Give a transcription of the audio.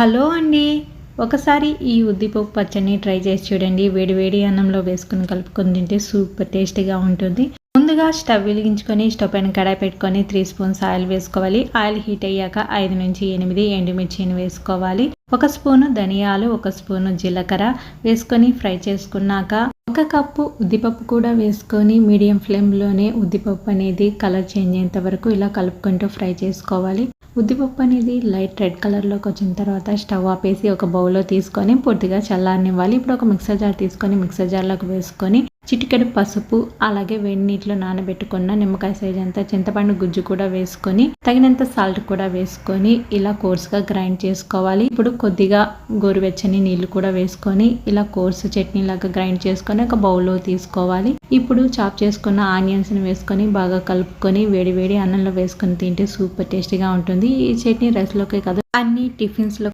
Hello అండి. ఒకసారి ఈ ఉద్దిపప్పు పచ్చడిని ట్రై చేసి చూడండి. వేడి వేడి అన్నంలో వేసుకుని కలుపుకొని తింటే సూపర్ టేస్టీగా ఉంటుంది. ముందుగా స్టవ్ వెలిగించుకొని స్టవ్ పైన కడాయి పెట్టుకొని త్రీ స్పూన్స్ ఆయిల్ వేసుకోవాలి. ఆయిల్ హీట్ అయ్యాక ఐదు నుంచి ఎనిమిది ఎండుమిర్చిని వేసుకోవాలి. ఒక స్పూను ధనియాలు ఒక స్పూను జీలకర్ర వేసుకొని ఫ్రై చేసుకున్నాక ఒక కప్పు ఉద్దిపప్పు కూడా వేసుకొని మీడియం ఫ్లేమ్లోనే ఉద్దిపప్పు అనేది కలర్ చేంజ్ అయ్యేంత వరకు ఇలా కలుపుకుంటూ ఫ్రై చేసుకోవాలి. ఉద్దిపప్పు అనేది లైట్ రెడ్ కలర్లోకి వచ్చిన తర్వాత స్టవ్ ఆపేసి ఒక బౌల్లో తీసుకొని పూర్తిగా చల్లారనివ్వాలి. ఇప్పుడు ఒక మిక్సర్ జార్ తీసుకొని మిక్సర్ జార్లోకి వేసుకొని చిటికెడు పసుపు అలాగే వేడి నీటిలో నానబెట్టుకున్న నిమ్మకాయ సైజ్ అంతా చింతపండు గుజ్జు కూడా వేసుకొని తగినంత సాల్ట్ కూడా వేసుకొని ఇలా కోర్స్గా గ్రైండ్ చేసుకోవాలి. ఇప్పుడు కొద్దిగా గోరువెచ్చని నీళ్ళు కూడా వేసుకొని ఇలా కోర్సు చట్నీ లాగా గ్రైండ్ చేసుకొని ఒక బౌల్లో తీసుకోవాలి. ఇప్పుడు చాప్ చేసుకున్న ఆనియన్స్ని వేసుకొని బాగా కలుపుకొని వేడి వేడి అన్నంలో వేసుకొని తింటే సూపర్ టేస్టీగా ఉంటుంది. ఈ చట్నీ రైస్లోకే కాదు అన్ని టిఫిన్స్లో